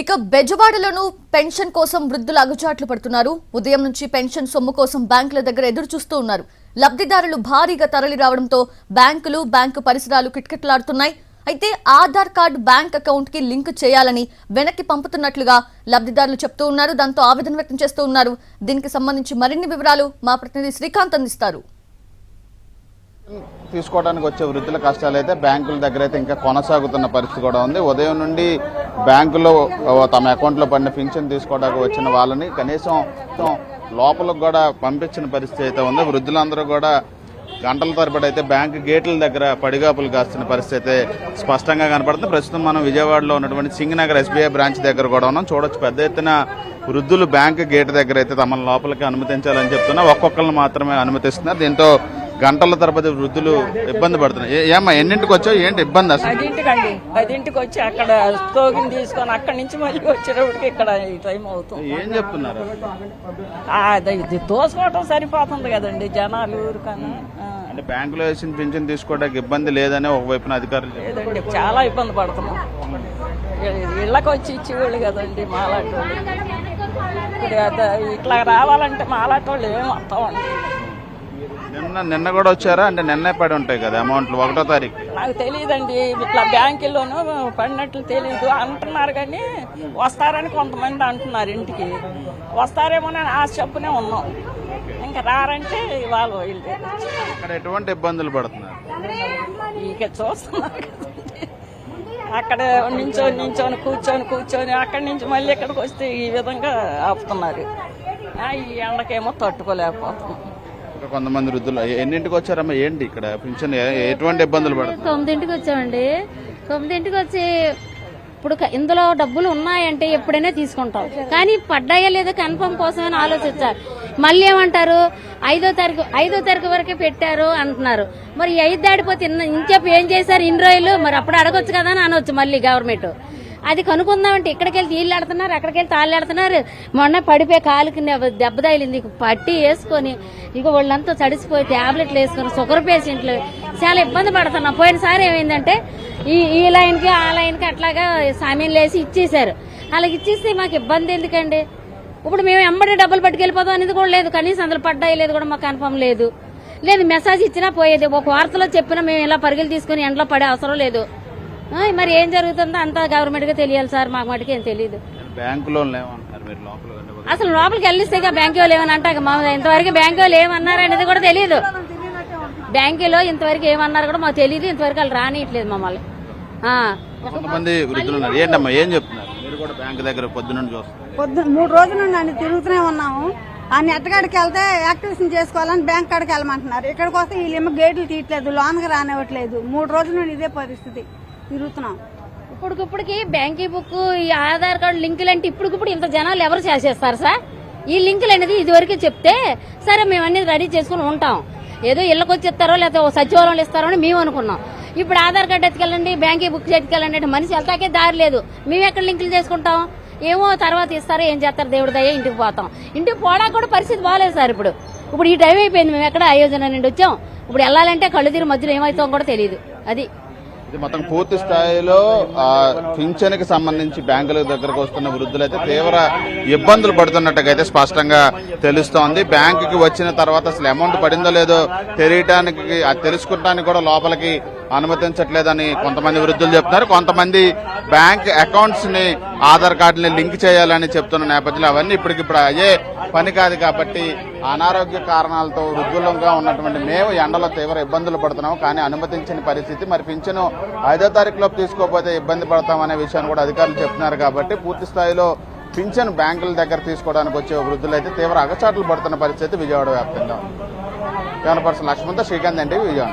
ఇక బెజవాడలోనూ పెన్షన్ కోసం వృద్ధులు అగుచాట్లు పడుతున్నారు. ఉదయం నుంచి పెన్షన్ సొమ్ము కోసం బ్యాంకుల దగ్గర ఎదురు చూస్తూ ఉన్నారు. లబ్ధిదారులు భారీగా తరలి రావడంతో బ్యాంకులు బ్యాంకు పరిసరాలు కిటకిటలాడుతున్నాయి. అయితే ఆధార్ కార్డు బ్యాంక్ అకౌంట్కి లింక్ చేయాలని వెనక్కి పంపుతున్నట్లుగా లబ్ధిదారులు చెప్తూ ఉన్నారు. దాంతో ఆవేదన వ్యక్తం చేస్తూ ఉన్నారు. దీనికి సంబంధించి మరిన్ని వివరాలు మా ప్రతినిధి శ్రీకాంత్ అందిస్తారు. తీసుకోవడానికి వచ్చే వృద్ధుల కష్టాలు అయితే బ్యాంకుల దగ్గర అయితే ఇంకా కొనసాగుతున్న పరిస్థితి కూడా ఉంది. ఉదయం నుండి బ్యాంకులో తమ అకౌంట్లో పడిన పింఛన్ తీసుకోవడానికి వచ్చిన వాళ్ళని కనీసం లోపలకు కూడా పంపించిన పరిస్థితి అయితే ఉంది. వృద్ధులందరూ కూడా గంటల తరబడి అయితే బ్యాంక్ గేట్ల దగ్గర పడిగాపులు కాస్తున్న పరిస్థితి అయితే స్పష్టంగా కనపడుతుంది. ప్రస్తుతం మనం విజయవాడలో ఉన్నటువంటి సింగనగర్ ఎస్బీఐ బ్రాంచ్ దగ్గర కూడా ఉన్నాం. చూడొచ్చు పెద్ద ఎత్తున వృద్ధులు బ్యాంక్ గేట్ దగ్గర అయితే తమను లోపలికి అనుమతించాలని చెప్తున్నా. ఒక్కొక్కరిని మాత్రమే అనుమతిస్తున్నారు. దీంతో గంటల తరబడి వృద్ధులు ఇబ్బంది పడుతున్నారు. ఏ- ఏమ్మా ఎన్నింటికి వచ్చావు? ఏంటి ఇబ్బంది అసలు? పదింటికండి. పదింటికి వచ్చి అక్కడ టోకెన్ తీసుకొని అక్కడి నుంచి మళ్ళీ వచ్చేటప్పటికి ఇక్కడ ఈ టైం అవుతుంది. ఏం చెప్తున్నారు? అది ఇది తోసుకోవటం సరిపోతుంది కదండి జనాలు ఊరికన్నా. ఆ, అంటే బ్యాంకులో వేసిన పింఛన్ తీసుకోవడానికి ఇబ్బంది లేదని ఒకవైపున అధికారులు. లేదండి చాలా ఇబ్బంది పడుతున్నాం. ఇళ్ళకి వచ్చి ఇచ్చేవాళ్ళు కదండి మాలాంటి వాళ్ళు ఇప్పుడు అద- ఇట్లా రావాలంటే మాలాంటి వాళ్ళు ఏం వస్తామండి? నిన్న నిన్న కూడా వచ్చారా? అంటే నిన్నే పడి ఉంటాయి కదా అమౌంట్లు ఒకటో తారీఖు నాకు తెలియదండి. ఇట్లా బ్యాంకుల్లోనూ పడినట్లు తెలియదు అంటున్నారు కానీ వస్తారని కొంతమంది అంటున్నారు ఇంటికి. వస్తారేమోనని ఆశ చెప్పునే ఉన్నాం. ఇంకా రారంటే వాళ్ళు వీళ్ళు అక్కడ ఎటువంటి ఇబ్బందులు పడుతున్నారు? ఇక చూస్తున్నారు అక్కడ నించొని నించొని కూర్చొని కూర్చొని అక్కడి నుంచి మళ్ళీ ఇక్కడికి వస్తే ఈ విధంగా ఆపుతున్నారు. ఈ ఎండకేమో తట్టుకోలేకపోతున్నాం. ఇంకా కొంతమంది వృద్ధులు. ఎన్నింటికి వచ్చారమ్మా? ఏంటి ఇక్కడ? పింఛన్ ఎటువంటి ఇబ్బందులు పడుతున్నారు తొమ్మిదింటికి వచ్చామండి. తొమ్మిదింటికి వచ్చి ఇప్పుడు ఇందులో డబ్బులు ఉన్నాయంటే ఎప్పుడైనా తీసుకుంటాం. కానీ పడ్డాయా లేదో కన్ఫర్మ్ కోసమని ఆలోచించారు. మళ్ళీ ఏమంటారు? ఐదో తారీఖు ఐదో తారీఖు వరకే పెట్టారు అంటున్నారు. మరి ఐదు దాడిపోతే ఇన్న- ఇంకేపు ఏం చేశారు? ఇన్ని రోజులు? మరి అప్పుడు అడగొచ్చు కదా అని అనొచ్చు మళ్ళీ గవర్నమెంట్. అది కనుక్కుందామంటే ఇక్కడికి వెళ్ళి నీళ్ళు ఆడుతున్నారు అక్కడికి వెళ్ళి తాళ్ళు ఆడుతున్నారు. మొన్న పడిపోయి కాలుకి దెబ్బ తగిలింది. పట్టి వేసుకొని ఇక వాళ్ళంతా తడిసిపోయి టాబ్లెట్లు వేసుకొని షుగర్ పేషెంట్లు. చాలా ఇబ్బంది పడుతున్నాం. పోయినసారి ఏమైందంటే ఈ ఈ లైన్కి ఆ లైన్కి అట్లాగా సామీన్లు లేసి ఇచ్చేశారు. అలాగ ఇచ్చేస్తే మాకు ఇబ్బంది ఎందుకండి? ఇప్పుడు మేము ఎంబడి డబ్బులు పట్టుకెళ్ళిపోదాం అనేది కూడా లేదు. కనీసం అందులో పడ్డాయి లేదు కూడా మాకు కన్ఫర్మ్ లేదు. లేదు మెసేజ్ ఇచ్చినా పోయేది. ఒక వార్తలో చెప్పినా మేము ఇలా పరుగులు తీసుకుని ఎండలో పడే అవసరం లేదు. మరి ఏం జరుగుతుందో అంతా గవర్నమెంట్గా తెలియాలి సార్ మాకు మటుకు ఏం తెలియదు బ్యాంకు లోన్. అసలు లోపలికి వెళ్ళిస్తే బ్యాంకు వాళ్ళు ఏమని మా ఇంతవరకు బ్యాంకు వాళ్ళు ఏమన్నారు అనేది కూడా తెలియదు బ్యాంకులో ఇంతవరకు ఏమన్నారు కూడా మాకు తెలియదు ఇంతవరకు వాళ్ళు రానియట్లేదు మమ్మల్ని. ఆ. కొంతమంది వృద్ధులు ఉన్నారు. ఏంటమ్మా ఏం చెప్తున్నారు? మీరు కూడా బ్యాంక్ దగ్గర పొద్దునుండి చూస్తున్నారు. పొద్దున మూడు రోజుల నుండి అన్ని తిరుగుతూనే ఉన్నాము. ఆ నెట్ కాడికి వెళ్తే యాక్టివేషన్ చేసుకోవాలని బ్యాంక్ కాడికి వెళ్ళమంటున్నారు. ఇక్కడికి వస్తే వీళ్ళేమో గేట్లు తీయట్లేదు లోన్కి రానివ్వట్లేదు. మూడు రోజుల నుండి ఇదే పరిస్థితి. తిరుగుతున్నాం. ఇప్పటికిప్పటికి బ్యాంకీ బుక్ ఈ ఆధార్ కార్డు లింకులు అంటే ఇప్పటికిప్పుడు ఇంత జనాలు ఎవరు చేసేస్తారు సార్? ఈ లింకులు అనేది ఇదివరకు చెప్తే సరే మేము అన్ని రెడీ చేసుకుని ఉంటాం. ఏదో ఇళ్ళకి వచ్చి ఇస్తారో లేకపోతే ఓ సచివాలయంలో ఇస్తారో అని మేము అనుకున్నాం. ఇప్పుడు ఆధార్ కార్డు ఎత్తుకెళ్ళండి బ్యాంకీ బుక్ ఎత్తుకెళ్ళండి అంటే మనిషి వెళ్తాకే దారి లేదు. మేము ఎక్కడ లింకులు చేసుకుంటాం? ఏమో తర్వాత ఇస్తారో ఏం చేస్తారు దేవుడి దయ ఇంటికి పోతాం. ఇంటికి పోవడానికి కూడా పరిస్థితి బాగాలేదు సార్ ఇప్పుడు. ఇప్పుడు ఈ టైం అయిపోయింది మేము ఎక్కడ అయోజన నుండి వచ్చాం? ఇప్పుడు వెళ్ళాలంటే కళ్ళు తీరు మధ్యలో ఏమవుతాం కూడా తెలియదు. అది. ఇది మొత్తం పూర్తి స్థాయిలో పింఛన్కి సంబంధించి బ్యాంకుల దగ్గరకు వస్తున్న వృద్ధులైతే తీవ్ర ఇబ్బందులు పడుతున్నట్టుగా అయితే స్పష్టంగా తెలుస్తోంది. బ్యాంకుకి వచ్చిన తర్వాత అసలు అమౌంట్ పడిందో లేదో తెలియటానికి అది తెలుసుకుంటానికి కూడా లోపలికి అనుమతించట్లేదని కొంతమంది వృద్ధులు చెప్తున్నారు. కొంతమంది బ్యాంక్ అకౌంట్స్ని ఆధార్ కార్డుని లింక్ చేయాలని చెప్తున్న నేపథ్యంలో అవన్నీ ఇప్పటికిప్పుడు అయ్యే పని కాదు కాబట్టి అనారోగ్య కారణాలతో వృద్ధులంగా ఉన్నటువంటి మేము ఎండలో తీవ్ర ఇబ్బందులు పడుతున్నాము. కానీ అనుమతించని పరిస్థితి. మరి పింఛను ఐదో తారీఖులోపు తీసుకోకపోతే ఇబ్బంది పడతామనే విషయాన్ని కూడా అధికారులు చెప్తున్నారు కాబట్టి పూర్తి స్థాయిలో పింఛన్ బ్యాంకుల దగ్గర తీసుకోవడానికి వచ్చే వృద్ధులైతే తీవ్ర అగచాట్లు పడుతున్న పరిస్థితి విజయవాడ వ్యాప్తంగా ఉంది. పర్సన్ లక్ష్మణ్తో శ్రీకాంత్ అంటే విజయవాడ.